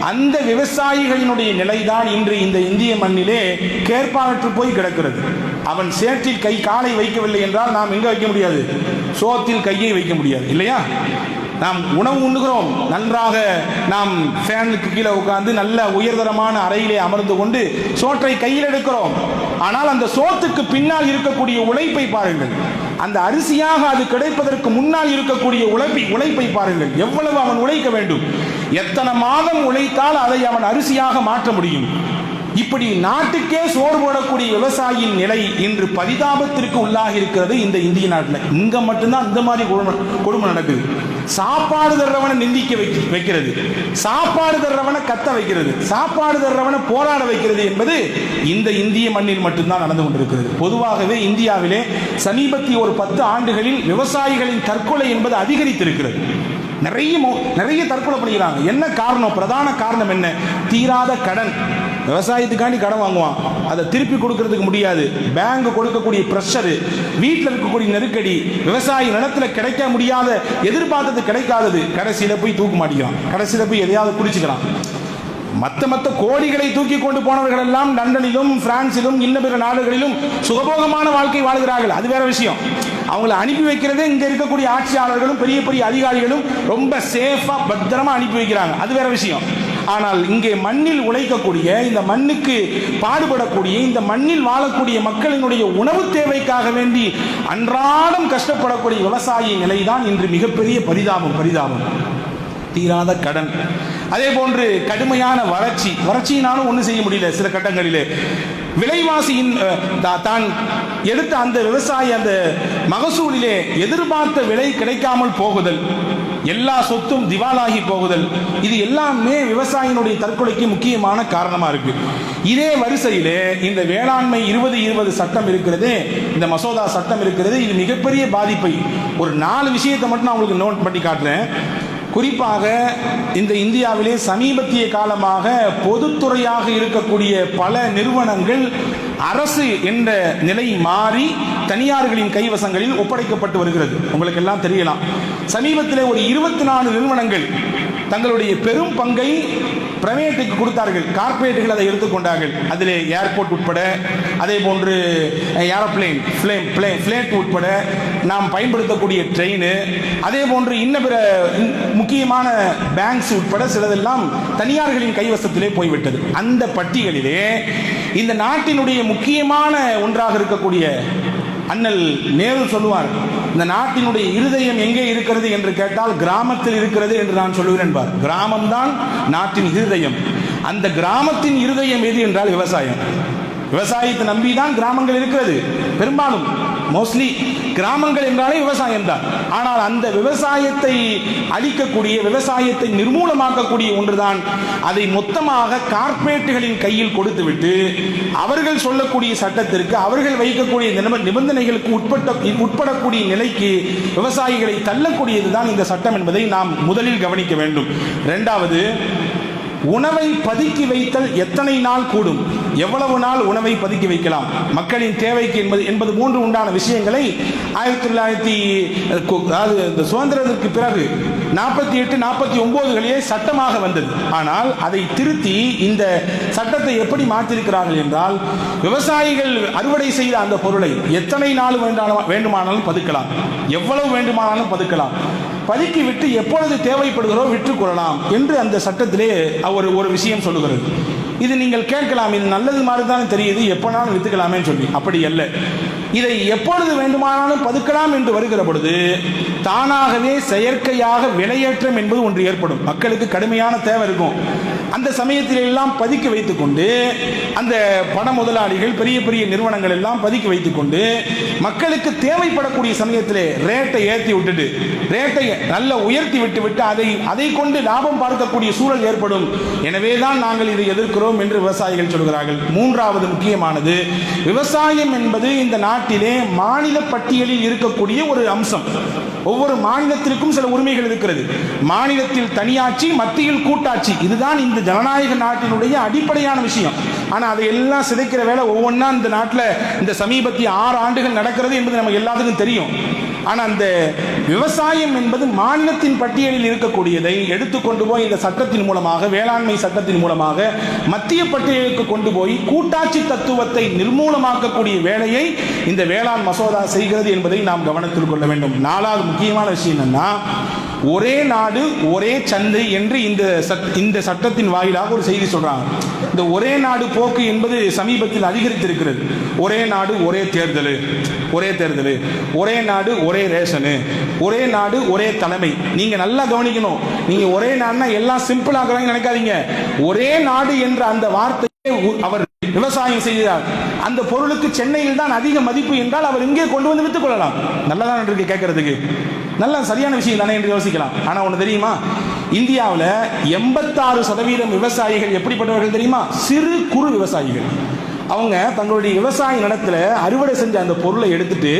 அந்த விவசாயிகளினுடைய நிலைதான் இன்று இந்த இந்திய மண்ணிலே கேட்பானற்று போய் கிடக்கிறது. அவன் சேற்றில் கை காலை வைக்கவில்லை என்றால் நாம் எங்க வைக்க முடியாது? சோத்தில் கையை வைக்க முடியாது இல்லையா? நாம் உணவு உண்ணுகிறோம். நன்றாக நாம் ஃபேனுக்கு கீழே உட்கார்ந்து நல்ல உயர்தரமான அறையிலே அமர்ந்து கொண்டு சோற்றை கையில் எடுக்கிறோம். ஆனால் அந்த சோத்துக்கு பின்னால் இருக்கக்கூடிய உழைப்பை பாருங்கள். அந்த அரிசியாக அது கிடைப்பதற்கு முன்னால் இருக்கக்கூடிய உழைப்பை உழைப்பை பாருங்கள். எவ்வளவு அவன் உழைக்க வேண்டும்? எத்தனை மாதம் உழைத்தால் அதை அவன் அரிசியாக மாற்ற முடியும்? இப்படி நாட்டுக்கே சோறு போடக்கூடிய விவசாயியின் நிலை இன்று பரிதாபத்திற்கு உள்ளாகி இருக்கிறது இந்த இந்திய நாட்டில். இங்க மட்டும்தான் இந்த மாதிரி கொடுமை கொடுமை நடக்குது. சாப்பாடு தர்றவனை நிந்திக்க வைக்க வைக்கிறது. சாப்பாடு தர்றவனை கத்த வைக்கிறது. சாப்பாடு தர்றவனை போராட வைக்கிறது என்பது இந்த இந்திய மண்ணில் மட்டும்தான் நடந்து கொண்டிருக்கிறது. பொதுவாகவே இந்தியாவிலே சமீபத்திய ஒரு பத்து ஆண்டுகளில் விவசாயிகளின் தற்கொலை என்பது அதிகரித்திருக்கிறது. நிறைய மோ- நிறைய தற்கொலை பண்ணிக்கிறாங்க. என்ன காரணம்? பிரதான காரணம் என்ன? தீராத கடன். விவசாயத்துக்காண்டி கடன் வாங்குவான். அதை திருப்பி கொடுக்கறதுக்கு முடியாது. பேங்க் கொடுக்கக்கூடிய ப்ரெஷரு வீட்டில் இருக்கக்கூடிய நெருக்கடி விவசாயி நிலத்தில் கிடைக்க முடியாத எதிர்பார்த்தது கிடைக்காதது கடைசியில் போய் தூக்க மாட்டேங்கிறான் கடைசியில் போய் எதையாவது குடிச்சுக்கிறான். மத்த மத்த கோடிகளை தூக்கி கொண்டு போனவர்கள் எல்லாம் லண்டனிலும் பிரான்சிலும் இன்ன பிற நாடுகளிலும் சுகபோகமான வாழ்க்கை வாழ்கிறார்கள். அது வேற விஷயம். அவங்கள அனுப்பி வைக்கிறதே இங்க இருக்கக்கூடிய ஆட்சியாளர்களும் பெரிய பெரிய அதிகாரிகளும் ரொம்ப சேஃபா பத்திரமா அனுப்பி வைக்கிறாங்க. அது வேற விஷயம். ஆனால் இங்கே மண்ணில் உழைக்கக்கூடிய இந்த மண்ணுக்கு பாடுபடக்கூடிய இந்த மண்ணில் வாழக்கூடிய மக்களினுடைய உணவு தேவைக்காக வேண்டி அன்றாடம் கஷ்டப்படக்கூடிய விவசாய நிலைதான் இன்று மிகப்பெரிய பரிதாபம் பரிதாபம். தீராத கடன். அதே போன்று கடுமையான வறட்சி. வறட்சியினாலும் ஒன்றும் செய்ய முடியல சில கட்டங்களிலே. விலைவாசியின் தா- தான் எடுத்த அந்த விவசாயி அந்த மகசூலிலே எதிர்பார்த்த விலை கிடைக்காமல் போகுதல் எல்லா சொத்தும் திவாலாகி போகுதல் இது எல்லாமே விவசாயினுடைய தற்கொலைக்கு முக்கியமான காரணமா இருக்கு. இதே வரிசையிலே இந்த வேளாண்மை இருபது இருபது சட்டம் இருக்கிறதே இந்த மசோதா சட்டம் இருக்கிறது இது மிகப்பெரிய பாதிப்பை ஒரு நாலு விஷயத்தை மட்டும் நான் உங்களுக்கு நோட் பண்ணி காட்டுறேன். குறிப்பாக இந்த இந்தியாவிலே சமீபத்திய காலமாக பொதுத்துறையாக இருக்கக்கூடிய பல நிறுவனங்கள் அரசு என்ற நிலை மாறி தனியார்களின் கைவசங்களில் ஒப்படைக்கப்பட்டு வருகிறது. உங்களுக்கு எல்லாம் தெரியலாம். சமீபத்தில் ஒரு இருபத்தி நாலு நிறுவனங்கள் தங்களுடைய பெரும் பங்கை பிரைவேட்டுக்கு கொடுத்தார்கள். கார்ப்பரேட்டுகள் அதை எடுத்துக்கொண்டார்கள் அதில் ஏர்போர்ட் உட்பட அதே போன்று ஏரோப்ளேன் ஃப்ளேம் ஃப்ளேன் ஃப்ளேட் உட்பட நாம் பயன்படுத்தக்கூடிய ட்ரெயின் அதே போன்று இன்ன பிற முக்கியமான பேங்க்ஸ் உட்பட சிலதெல்லாம் தனியார்களின் கைவசத்திலே போய்விட்டது. அந்த பட்டியலிலே இந்த நாட்டினுடைய முக்கியமான ஒன்றாக இருக்கக்கூடிய அண்ணல் நேரு சொல்லுவார் இந்த நாட்டினுடைய இருதயம் எங்கே இருக்கிறது? என்று கேட்டால் கிராமத்தில் இருக்கிறது என்று நான் சொல்லுவேன் என்பார். கிராமம்தான் நாட்டின் இருதயம். அந்த கிராமத்தின் இருதயம் எது என்றால் விவசாயம். விவசாயத்தை நம்பி தான் கிராமங்கள் இருக்கிறது. பெரும்பாலும் மோஸ்ட்லி கிராமங்கள் என்றாலே விவசாயம் தான். ஆனால் அந்த விவசாயத்தை அழிக்கக்கூடிய விவசாயத்தை நிர்மூலமாக்கக்கூடிய ஒன்றுதான் அதை மொத்தமாக கார்ப்பரேட்டுகளின் கையில் கொடுத்துவிட்டு அவர்கள் சொல்லக்கூடிய சட்டத்திற்கு அவர்கள் வைக்கக்கூடிய நிபந்தனைகளுக்கு உட்பட்ட உட்படக்கூடிய நிலைக்கு விவசாயிகளை தள்ளக்கூடியதுதான் இந்த சட்டம் என்பதை நாம் முதலில் கவனிக்க வேண்டும். இரண்டாவது உணவை பதுக்கி வைத்தல் எத்தனை நாள் கூடும்? எவ்வளவு நாள் உணவை பதுக்கி வைக்கலாம்? மக்களின் தேவைக்கு என்பது என்பது மூன்று உண்டான விஷயங்களை ஆயிரத்தி தொள்ளாயிரத்தி அதாவது இந்த சுதந்திரத்திற்கு பிறகு நாற்பத்தி எட்டு நாற்பத்தி ஒன்பதுகளிலே சட்டமாக வந்தது. ஆனால் அதை திருத்தி இந்த சட்டத்தை எப்படி மாற்றிருக்கிறார்கள் என்றால் விவசாயிகள் அறுவடை செய்த அந்த பொருளை எத்தனை நாள் வேண்டாலும் வேண்டுமானாலும் பதுக்கலாம். எவ்வளவு வேண்டுமானாலும் பதுக்கலாம். பலிக்கு விட்டு எப்பொழுது தேவைப்படுகிறோ விற்றுக்கொள்ளலாம் என்று அந்த சட்டத்திலே அவர் ஒரு விஷயம் சொல்லுகிறது இது நீங்கள் கேட்கலாம் இது நல்லது மாதிரி தானே தெரியுது எப்போனாலும் வித்துக்கலாமே சொல்லி. அப்படி அல்ல. இதை எப்பொழுது வேண்டுமானாலும் பதுக்கலாம் என்று வருகிற பொழுது தானாகவே செயற்கையாக விலையேற்றம் என்பது ஒன்று ஏற்படும். மக்களுக்கு கடுமையான தேவை இருக்கும். அந்த சமயத்தில் எல்லாம் பதுக்கி வைத்துக்கொண்டு அந்த பண முதலாளிகள் பெரிய பெரிய நிறுவனங்கள் எல்லாம் பதுக்கி வைத்துக்கொண்டு மக்களுக்கு தேவைப்படக்கூடிய சமயத்தில் ரேட்டை ஏற்றி விட்டுட்டு ரேட்டை நல்ல உயர்த்தி விட்டு விட்டு அதை அதை கொண்டு லாபம் பார்க்கக்கூடிய சூழல் ஏற்படும். எனவே தான் நாங்கள் இதை எதிர்க்கிறோம் என்று விவசாயிகள் சொல்கிறார்கள். மூன்றாவது முக்கியமானது விவசாயம் என்பது இந்த நாட்டிலே மாநில பட்டியலில் இருக்கக்கூடிய ஒரு அம்சம். ஒவ்வொரு மாநிலத்திற்கும் சில உரிமைகள் இருக்கிறது. மாநிலத்தில் தனியாட்சி மத்தியில் கூட்டாட்சி. இதுதான் இந்த ஜனநாயக நாட்டினுடைய அடிப்படையான விஷயம். ஆனா அதை எல்லாம் சிதைக்கிற வேலை ஒவ்வொன்றா இந்த நாட்டில் இந்த சமீபத்திய ஆறு ஆண்டுகள் நடக்கிறது என்பது நமக்கு எல்லாத்துக்கும் தெரியும். ஆனா அந்த விவசாயம் என்பது மாநிலத்தின் பட்டியலில் இருக்கக்கூடியதை எடுத்துக்கொண்டு போய் இந்த சட்டத்தின் மூலமாக வேளாண்மை சட்டத்தின் மூலமாக மத்திய பட்டியலுக்கு கொண்டு போய் கூட்டாட்சி தத்துவத்தை நிர்மூலமாக்கக்கூடிய வேலையை இந்த வேளாண் மசோதா செய்கிறது என்பதை நாம் கவனத்தில் கொள்ள வேண்டும். நாலாவது முக்கியமான விஷயம் என்னன்னா ஒரே நாடு ஒரே சந்தை என்று இந்த இந்த சட்டத்தின் வாயிலாக ஒரு செய்தி சொல்றாங்க. இந்த ஒரே நாடு போக்கு என்பது சமீபத்தில் அதிகரித்திருக்கிறது. ஒரே நாடு ஒரே தேர்தல் ஒரே தேர்தல். ஒரே நாடு ஒரே ரேஷனு. ஒரே நாடு ஒரே தலைமை. நீங்க நல்லா கவனிக்கணும். நீங்க ஒரே நாடுனா எல்லாம் சிம்பிள் ஆகுறாங்க நினைக்காதீங்க. ஒரே நாடு என்ற அந்த வார்த்தையை அவர் விவசாயம் செய்கிறார். அந்த பொருளுக்கு சென்னையில் தான் அதிக மதிப்பு என்றால் அவர் இங்கே கொண்டு வந்து வித்துக் கொள்ளலாம். நல்லதான் இருக்கு கேட்கறதுக்கு. நல்ல சரியான விஷயம் தானே என்று யோசிக்கலாம். ஆனா ஒண்ணு தெரியுமா? இந்தியாவில் எண்பத்தாறு சதவீதம் விவசாயிகள் எப்படிப்பட்டவர்கள் தெரியுமா? சிறு குறு விவசாயிகள். அவங்க தங்களுடைய விவசாய நிலத்தில் அறுவடை செஞ்ச அந்த பொருளை எடுத்துட்டு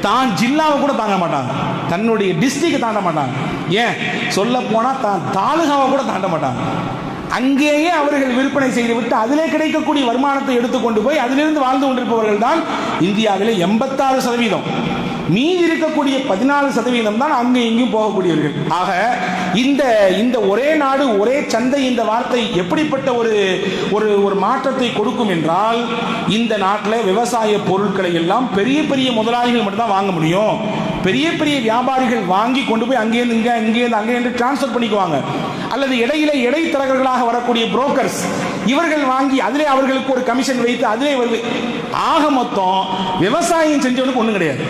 தான் ஜில்லாவை கூட தாங்க மாட்டாங்க. தன்னுடைய டிஸ்ட்ரிக்ட் தாண்ட மாட்டாங்க. ஏன்? சொல்ல போனா தான் தாலுகாவை கூட தாண்ட மாட்டாங்க. அங்கேயே அவர்கள் விற்பனை செய்துவிட்டு அதிலே கிடைக்கக்கூடிய வருமானத்தை எடுத்துக்கொண்டு போய் அதிலிருந்து வாழ்ந்து கொண்டிருப்பவர்கள் தான் இந்தியாவிலே எண்பத்தாறு சதவீதம். மீதி இருக்கக்கூடிய பதினாலு சதவீதம் தான் அங்கே இங்கேயும் போகக்கூடியவர்கள். ஆக இந்த இந்த ஒரே நாடு ஒரே சந்தை இந்த வார்த்தை எப்படிப்பட்ட ஒரு ஒரு ஒரு மாற்றத்தை கொடுக்கும் என்றால் இந்த நாட்டில் விவசாய பொருட்களை எல்லாம் பெரிய பெரிய முதலாளிகள் மட்டும்தான் வாங்க முடியும். பெரிய பெரிய வியாபாரிகள் வாங்கி கொண்டு போய் அங்கேருந்து இங்கே இங்கேருந்து அங்கே என்று டிரான்ஸ்ஃபர் பண்ணிக்குவாங்க. அல்லது இடையில இடைத்தரகர்களாக வரக்கூடிய புரோக்கர்ஸ் இவர்கள் வாங்கி அதிலே அவர்களுக்கு ஒரு கமிஷன் வைத்து அதிலே வருது. ஆக மொத்தம் விவசாயம் செஞ்சவனுக்கு ஒன்றும் கிடையாது.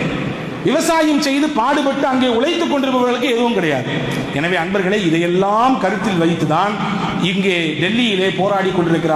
விவசாயம் செய்து பாடுபட்டு அங்கே உழைத்துக் கொண்டிருப்பவர்களுக்கு எதுவும் கிடையாது. எனவே அன்பர்களே இதையெல்லாம் கருத்தில் வைத்துதான் இங்கே டெல்லியிலே போராடி கொண்டிருக்கிறார்